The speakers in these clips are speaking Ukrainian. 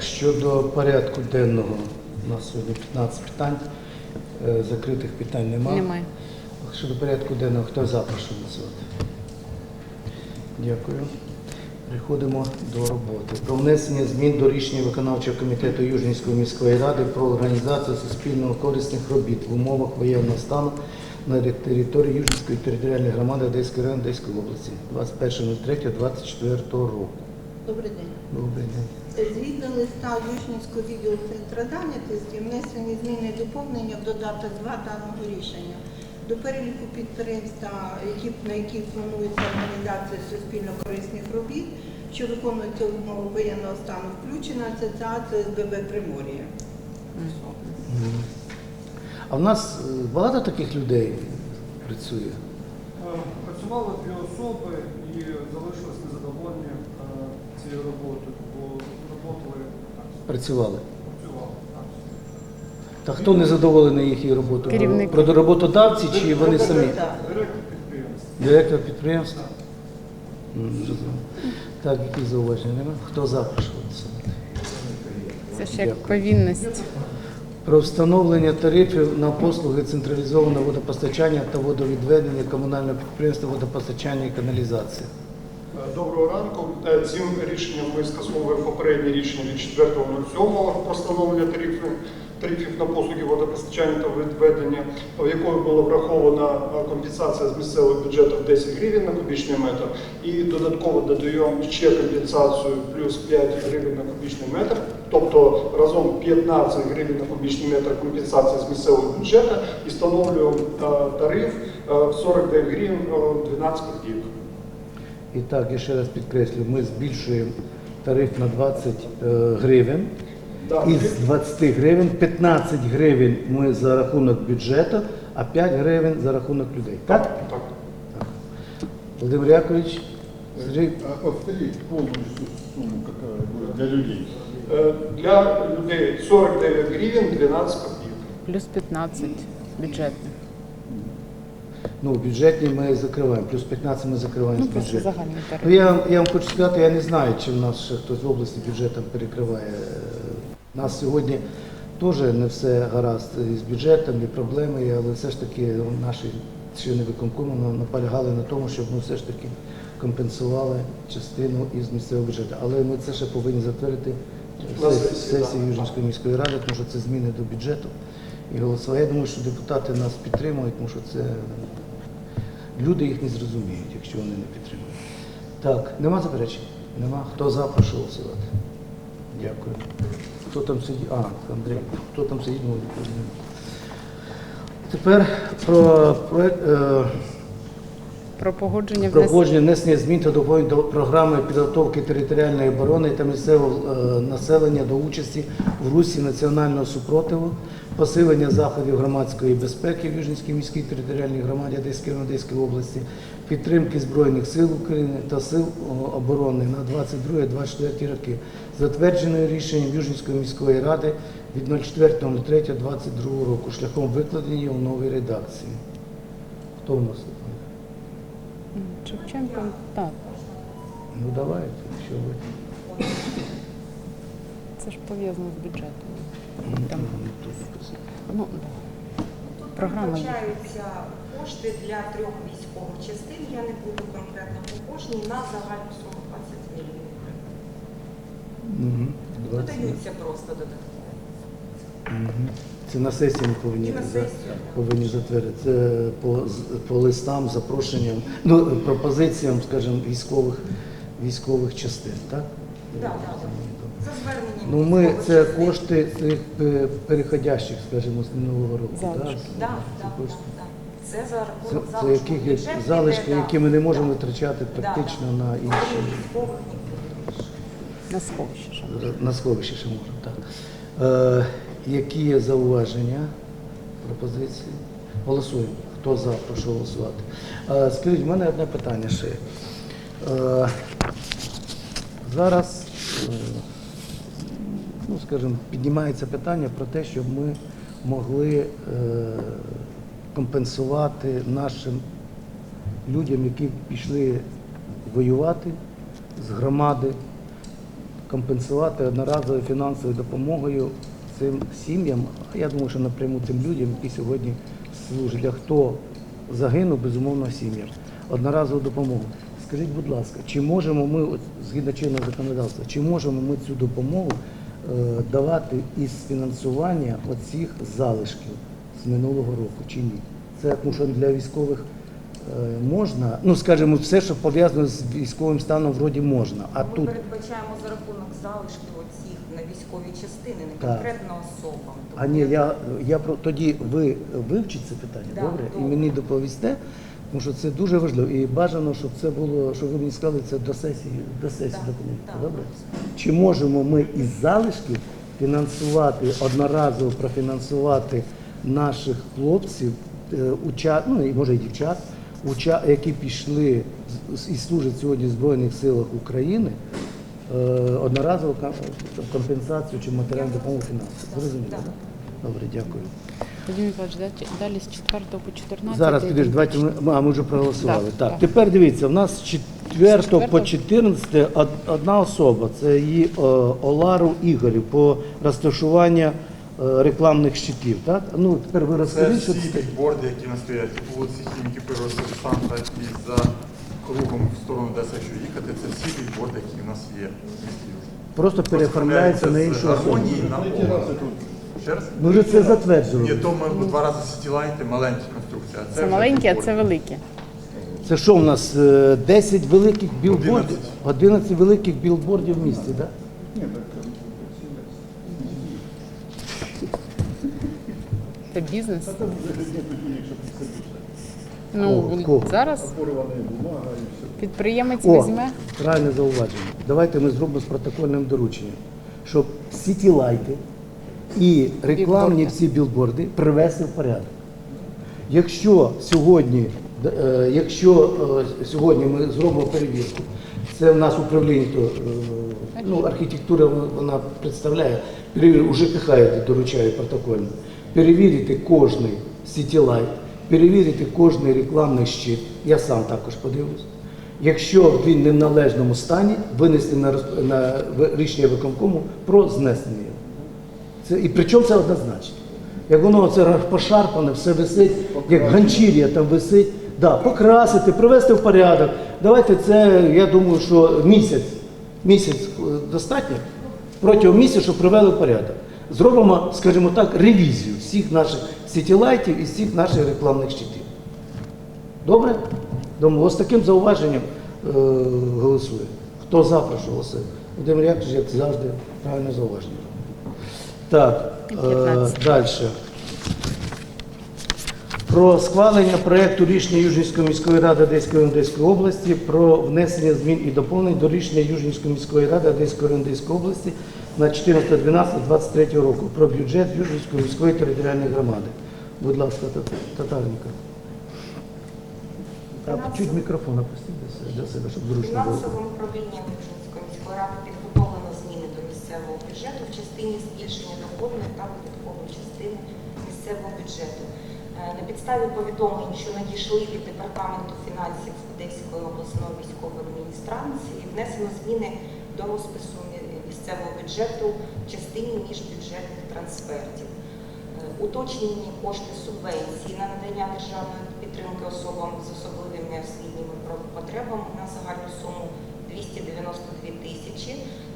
щодо порядку денного, у нас сьогодні 15 питань, Е, закритих питань немає. Немає. Щодо порядку денного, хто за, прошу голосувати. Дякую. Переходимо до роботи. Про внесення змін до рішення виконавчого комітету Южнівської міської ради про організацію суспільно корисних робіт в умовах воєнного стану на території Южнівської територіальної громади Одеської району Одеської області 21.03.24 року. Добрий день. Добрий день. Згідно листа Южнівського відділу центрозайнятості внесені зміни і доповнення в додаток 2 даного рішення. До переліку підприємств, на яких планується організація суспільно-корисних робіт, що виконуються в умовах воєнного стану, включена асоціація СББ Примор'я. А в нас е, багато таких людей працює. Е, Працювали дві особи і залишились незадоволені е, цією роботою, Працювали. Та хто не задоволений їхньою роботою? Керівник. Про роботодавці чи вони самі? Директор підприємства. Директор підприємства? Так, які зауваження нема? Хто за прошу? Це ж як Дякую. повінність. Про встановлення тарифів на послуги централізованого водопостачання та водовідведення комунального підприємства водопостачання і каналізації. Е, Доброго ранку. Е, Цим рішенням ми скасовуємо попереднє рішення від 4.07 про встановлення тарифів, тарифів на послуги водопостачання та відведення, в якою була врахована е, компенсація з місцевого бюджету в 10 гривень на кубічний метр. І додатково додаємо ще компенсацію плюс 5 гривень на кубічний метр, тобто разом 15 гривень на кубічний метр компенсація з місцевого бюджету і встановлюємо тариф в 49 гривень е, 12 копійок. І так, я ще раз підкреслю, ми збільшуємо тариф на 20 е, гривень. Із 20 гривень 15 гривень ми за рахунок бюджету, а 5 гривень за рахунок людей. Так? Так, так. Володимир Яковлевич, Сергій, А повторить полностью сумму, какая будет для людей. Е, Для людей 49 гривень 12 копійок. Плюс 15 бюджетних. Ну, бюджетні ми закриваємо, плюс 15 ми закриваємо Ну, з бюджету. Ну, я, я вам хочу сказати, я не знаю, чи в нас ще хтось в області бюджетом перекриває. У нас сьогодні теж не все гаразд із бюджетом, і проблеми, але все ж таки наші члени виконкому наполягали на тому, щоб ми все ж таки компенсували частину із місцевого бюджету. Але ми це ще повинні затвердити сесії. Южнівської міської ради, тому що це зміни до бюджету і голосування. Я думаю, що депутати нас підтримують, тому що це люди їх не зрозуміють, якщо вони не підтримують. Так, нема заперечень? Нема. Хто за, прошу голосувати. Дякую. Хто там сидить? А, Андрій. Хто там сидить? Ну. Тепер про проект. Е, Про погодження внесення. Проходження внесення змін та доповнень до програми підготовки територіальної оборони та місцевого е, населення до участі в русі національного супротиву, посилення заходів громадської безпеки в Южнівській міській територіальній громаді Одеської Одеської області, підтримки Збройних сил України та сил оборони на 22-24 роки, затвердженою рішенням Южнівської міської ради від 04.03.22 року шляхом викладення у новій редакції. Хто в нас? тут? М, Шевченко, так. Ну давайте, якщо ви. Це ж пов'язано з бюджетом. Там, Ну, тут написано. ну, Програма є. передбачаються кошти для трьох військових частин, я не буду конкретно по кожній, на загальну суму 20 мільйонів. 20. Додаються просто додатково. Це на сесії ми повинні, за- повинні затвердити. Це по, по листам, запрошенням, ну, пропозиціям, скажімо, військових, військових частин, так? Да, да, да. За зверненням Ну, ми, це частин. кошти цих е, переходящих, скажімо, з минулого року. Залишки. так? Да, Це да, кошти. да, да. Це за Це, це залишку які залишки, які ми не можемо Да. витрачати практично да. на інші. військових на сховище. На сховищі ще можемо, так. Які є зауваження, пропозиції? Голосуємо. Хто за, прошу голосувати. Е, скажіть, в мене одне питання ще. Е, зараз, е, ну, скажімо, піднімається питання про те, щоб ми могли компенсувати нашим людям, які пішли воювати з громади компенсувати одноразовою фінансовою допомогою цим сім'ям, а я думаю, що напряму тим людям, які сьогодні служать. А хто загинув, безумовно, сім'ям. Одноразову допомогу. Скажіть, будь ласка, чи можемо ми, згідно чинного законодавства, чи можемо ми цю допомогу е, давати із фінансування оцих залишків з минулого року, чи ні? Це тому що для військових е, можна, ну скажімо, все, що пов'язано з військовим станом, вроді можна. А Ми тут передбачаємо за рахунок залишків оцих на військові частини, не Так. конкретно особам. А ні, я, я про тоді ви вивчіть це питання, Да, добре? І добре. мені доповісте, тому що це дуже важливо. І бажано, щоб це було, щоб ви мені сказали, це до сесії, до сесії Так, документів. так. Добре? Чи можемо ми із залишків фінансувати одноразово профінансувати наших хлопців, е, уча, ну і може і дівчат, уча, які пішли з- і служать сьогодні в Збройних силах України? Е, Одноразову компенсацію чи матеріальну допомогу фінансову. Зрозуміло, Так. Добре, дякую. Вадим Миколаївич, далі з 4 по 14. Зараз підеш, давайте ми, а, ми вже проголосували. Так, Так, так. тепер дивіться, в нас з 4 по четвертого- 14 одна особа, це її е, Олару Ігорів по розташуванню е, рекламних щитів. Так? Ну, тепер ви Це розкажіть, що всі це. бікборди, які в нас стоять по вулиці Хіміки Первого Сержанта і за кругом в сторону Одеси, якщо їхати, це всі бікборди, які в нас є. в місті Южному. Просто переоформляється на іншу особу. гармонії на Третій раз О. я тут. Ще раз? Ми вже це Ні, затверджували. то ми два рази сітілайти, маленькі конструкції. а Це вже маленькі, а це великі. Це що у нас? е, 10 великих білбордів? 11. 11 великих білбордів в місті, так? Ні, так е, Це бізнес. Ну? Кого? зараз підприємець О, візьме. правильне зауваження. Давайте ми зробимо з протокольним дорученням, щоб сітілайти і рекламні Білборди. всі білборди привести в порядок. Якщо сьогодні, е, якщо е, сьогодні ми зробимо перевірку, це в нас управління то, е, ну, архітектура вона представляє, перевірку, ЖКХ я доручаю протокольно, перевірити кожний сітілайт, перевірити кожний рекламний щит, я сам також подивлюсь. Якщо він не в належному стані, винести на, на рішення виконкому про знесення його. Це, і причому це однозначно. Як воно це пошарпане, все висить, як ганчір'я там висить, да, покрасити, привести в порядок. Давайте це, я думаю, що місяць, місяць е, достатньо. Протягом місяця, щоб привели в порядок. Зробимо, скажімо так, ревізію всіх наших сітілайтів і всіх наших рекламних щитів. Добре? Думаю, ось таким зауваженням е, голосує. Хто за, прошу голосує. Володимир Яковлевич, як завжди, правильне зауваження. Так, е, далі. Про схвалення проекту рішення Южнівської міської ради Одеської Одеської області про внесення змін і доповнень до рішення Южнівської міської ради Одеської Одеської області на 14.12.23 року про бюджет Южнівської міської територіальної громади. Будь ласка, Тат- Татаренко. А чуть мікрофон опустіть до себе- щоб зручно було. Фінансовим управлінням Южницької міської ради підготовлено зміни до місцевого бюджету в частині збільшення доходної та видаткової частини місцевого бюджету. Е, На підставі повідомлень, що надійшли від департаменту фінансів Одеської обласної військової адміністрації, внесено зміни до розпису місцевого бюджету в частині міжбюджетних трансфертів. Е, Уточнені кошти субвенції на надання державної підтримки особам з особливими освітніми потребами на загальну суму 292 тисячі.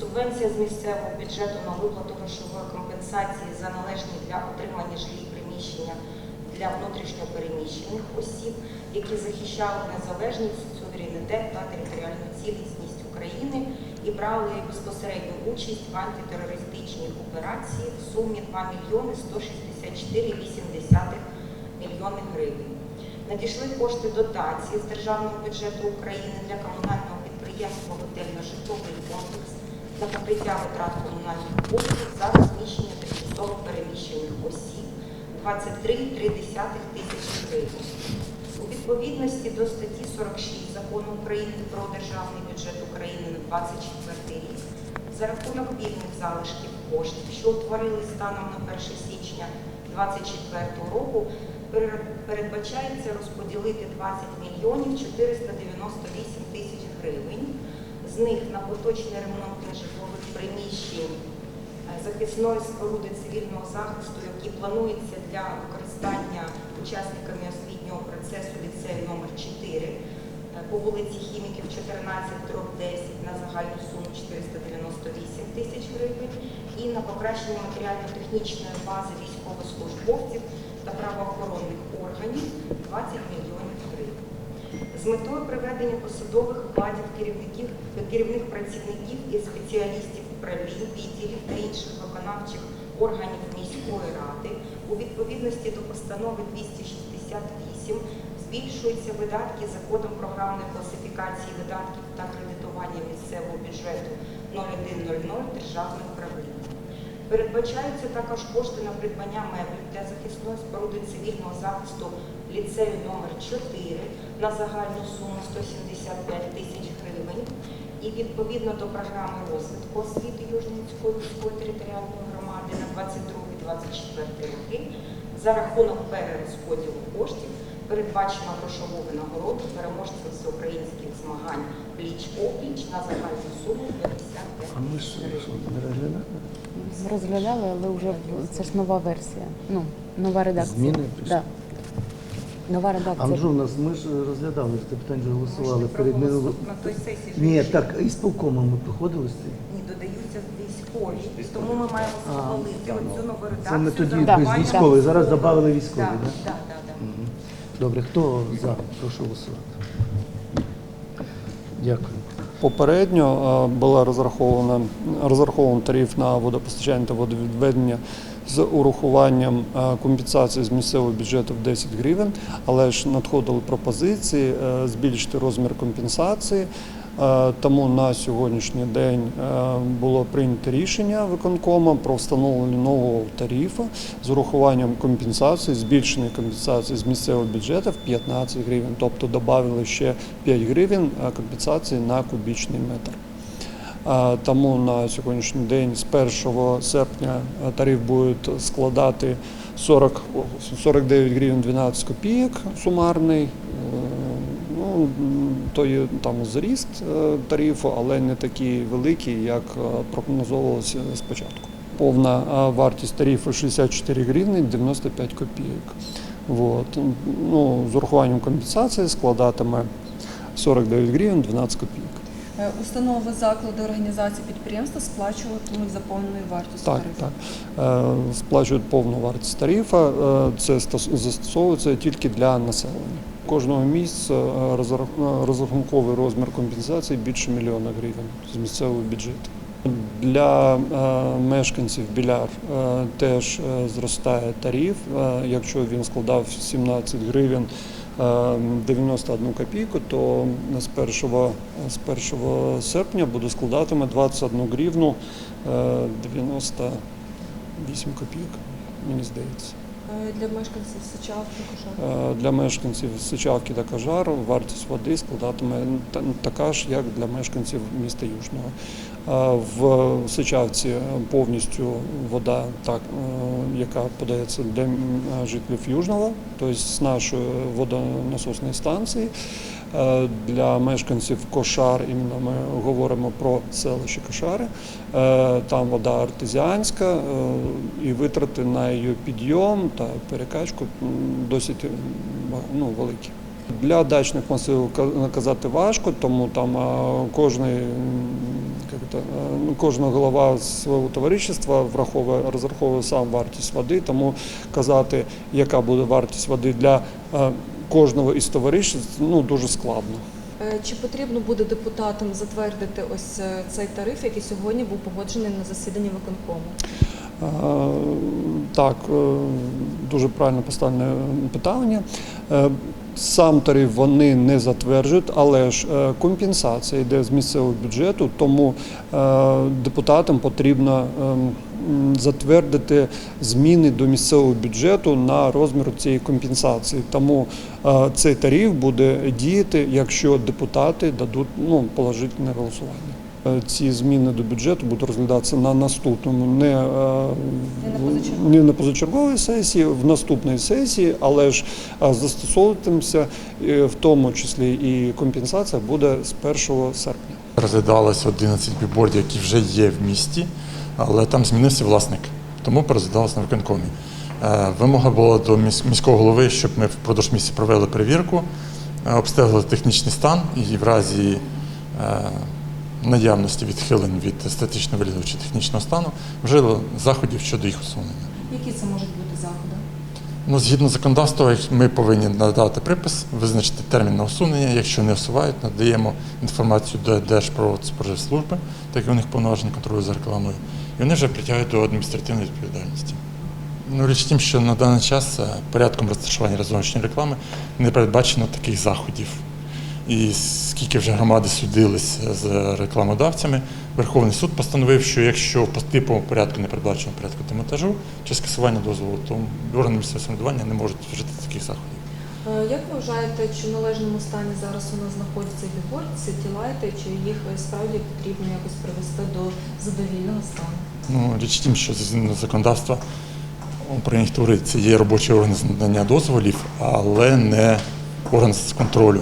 Субвенція з місцевого бюджету на виплату грошової компенсації за належні для отримання жилі приміщення для внутрішньопереміщених осіб, які захищали незалежність, суверенітет та територіальну цілісність України і брали безпосередню участь в антитерористичній операції в сумі 2 мільйони 164,8 мільйони гривень. Надійшли кошти дотації з державного бюджету України для комунального підприємства «Готельно-житловий комплекс» на покриття витрат комунальних послуг за розміщення тимчасово переміщених осіб 23,3 тисячі гривень. У відповідності до статті 46 Закону України про державний бюджет України на 24 рік. За рахунок вільних залишків коштів, що утворились станом на 1 січня 2024 року, передбачається розподілити 20 мільйонів 498 тисяч гривень. З них на поточний ремонт нежитлових приміщень е, захисної споруди цивільного захисту, які плануються для використання учасниками освітнього процесу ліцею номер 4 е, по вулиці Хіміків 14, дроб 10 на загальну суму 498 тисяч гривень і на покращення матеріально-технічної бази військовослужбовців та правоохоронних органів 20 мільйонів гривень. З метою приведення посадових окладів керівників, керівних працівників і спеціалістів управлінь, відділів та інших виконавчих органів міської ради у відповідності до постанови 268 збільшуються видатки за кодом програмної класифікації видатків та кредитування місцевого бюджету 0100 державне управління. Передбачаються також кошти на придбання меблів для захисної споруди цивільного захисту ліцею номер 4 на загальну суму 175 тисяч гривень. І відповідно до програми розвитку освіти Южненської міської територіальної громади на 22-24 роки за рахунок перерозподілу коштів передбачено грошову винагороду переможців всеукраїнських змагань пліч-опліч на загальну суму 55 А ми ж гривень. не розглядали? Розглядали, але вже це ж нова версія. Ну, нова редакція. Зміни пішли? Да. Нова редакція. Анжу, нас ми ж розглядали це питання, вже голосували перед не минулим. На той сесії ж Ні, так, із полкомом ми проходили з цим. Ні, додаються військові, тому ми маємо схвалити оцю нову редакцію. Це ми тоді без військових, зараз додали військові, Так, так? так, так, так. Мгм. Добре, хто за? Прошу голосувати. Дякую. Попередньо е, була розрахована розрахований тариф на водопостачання та водовідведення з урахуванням е, компенсації з місцевого бюджету в 10 гривень, але ж надходили пропозиції е, збільшити розмір компенсації. Е, Тому на сьогоднішній день е, було прийнято рішення виконкому про встановлення нового тарифу з урахуванням компенсації, збільшеної компенсації з місцевого бюджету в 15 гривень, тобто додали ще 5 гривень е, компенсації на кубічний метр. Тому на сьогоднішній день з 1 серпня тариф буде складати 40, 49 гривень 12 копійок сумарний. Ну, то є там зріст е, тарифу, але не такий великий, як е, прогнозовувалося спочатку. Повна вартість тарифу 64 гривні 95 копійок. Вот. Ну, з урахуванням компенсації складатиме 49 гривень 12 копійок. Е, Установи, заклади, організації, підприємства сплачуватимуть за повною вартістю Так, тарифу. так. Е, Сплачують повну вартість тарифа. Е, Це застосовується тільки для населення. Кожного місяця е, е, розрахунковий розмір компенсації більше мільйона гривень з місцевого бюджету. Для е, мешканців біляр теж зростає тариф. Якщо він складав 17 гривень е, 91 копійку, то з 1, з 1 серпня буде складатиме 21 гривну е, 98 копійок, мені здається. Е, Для мешканців Сичавки, Кошар. Е, Для мешканців Сичавки та Кожару вартість води складатиме та- така ж, як для мешканців міста Южного. В Сичавці повністю вода, так, е, яка подається для жителів Южного, тобто з нашої водонасосної станції. Е, Для мешканців Кошар, іменно ми говоримо про селище Кошари. Е, Там вода артезіанська і витрати на її підйом та перекачку досить ну, великі. Для дачних масивів ка- казати важко, тому там кожний, ну, кожна голова свого товариства враховує, розраховує сам вартість води, тому казати, яка буде вартість води для кожного із товариств, ну, дуже складно. Е, Чи потрібно буде депутатам затвердити ось е, цей тариф, який сьогодні був погоджений на засіданні виконкому? Так, е, дуже правильно поставлене питання. Сам тариф вони не затверджують, але ж е, компенсація йде з місцевого бюджету, тому е, депутатам потрібно е, затвердити зміни до місцевого бюджету на розмір цієї компенсації. Тому е, цей тариф буде діяти, якщо депутати дадуть ну, положительне голосування. Е, ці зміни до бюджету будуть розглядатися на наступному, не, е, не на позачерговій сесії, в наступній сесії, але ж е, застосовуватимся в тому числі і компенсація буде з 1 серпня. Розглядалося 11 бікбордів, які вже є в місті, але там змінився власник, тому перезадалося на виконкомі. Вимога була до міс- міського голови, щоб ми впродовж місяця провели перевірку, обстежили технічний стан і в разі наявності відхилень від естетичного вигляду чи технічного стану вжили заходів щодо їх усунення. Які це можуть бути заходи? Ну, згідно законодавства, ми повинні надати припис, визначити термін на усунення. Якщо не усувають, надаємо інформацію до Держпродспоживслужби, так як у них повноваження контролю за рекламою, і вони вже притягують до адміністративної відповідальності. Ну, річ в тім, що на даний час е, порядком розташування зовнішньої реклами не передбачено таких заходів. І скільки вже громади судилися з рекламодавцями, Верховний суд постановив, що якщо по типовому порядку не передбачено порядку демонтажу чи скасування дозволу, то органи місцевого самоврядування не можуть вжити таких заходів. Е, Як ви вважаєте, чи в належному стані зараз у нас знаходяться бігборд, сітілайти, чи їх е, справді потрібно якось привести до задовільного стану? Ну, річ в тім, що згідно законодавства управління це є робочий орган з надання дозволів, але не орган з контролю.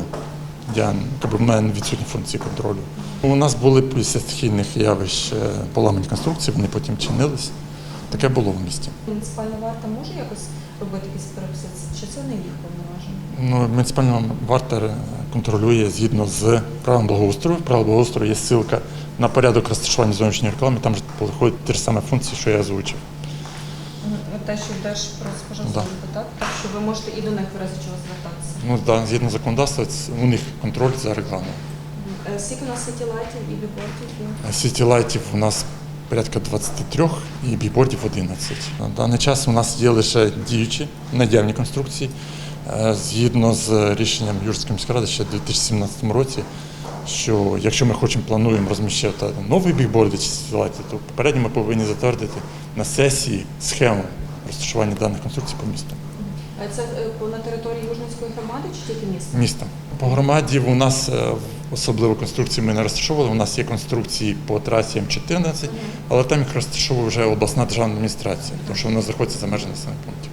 Я якби, в мене відсутні функції контролю. У нас були після стихійних явищ е, поламані конструкції, вони потім чинились. Таке було в місті. Муніципальна варта може якось робити якісь переписи, чи це не їх повноваження? Ну, муніципальна варта е, контролює згідно з правилом благоустрою. Правило благоустрою є ссылка на порядок розташування зовнішньої реклами, там ж виходять ті ж самі функції, що я озвучив. Те, що Держпродспоживслужба, так? Так що ви можете і до них в разі чого звертатися. Ну, да, згідно законодавства, у них контроль за рекламою. Е, Скільки у нас сітілайтів і бігбордів? є? Сіті-лайтів у нас порядка 23 і бікбордів 11. На даний час у нас є лише діючі наявні конструкції. Е, Згідно з рішенням Юрської міської ради ще в 2017 році, що якщо ми хочемо плануємо розміщати нові бікборди чи сіті-лайти, то попередньо ми повинні затвердити на сесії схему розташування даних конструкцій по місту. Е, Це е, на території Южницької громади чи тільки міста? міста. По громаді у нас е, особливо конструкції ми не розташовували. У нас є конструкції по трасі М14, але там їх розташовує вже обласна державна адміністрація, тому що вона знаходиться за межами населених пунктів.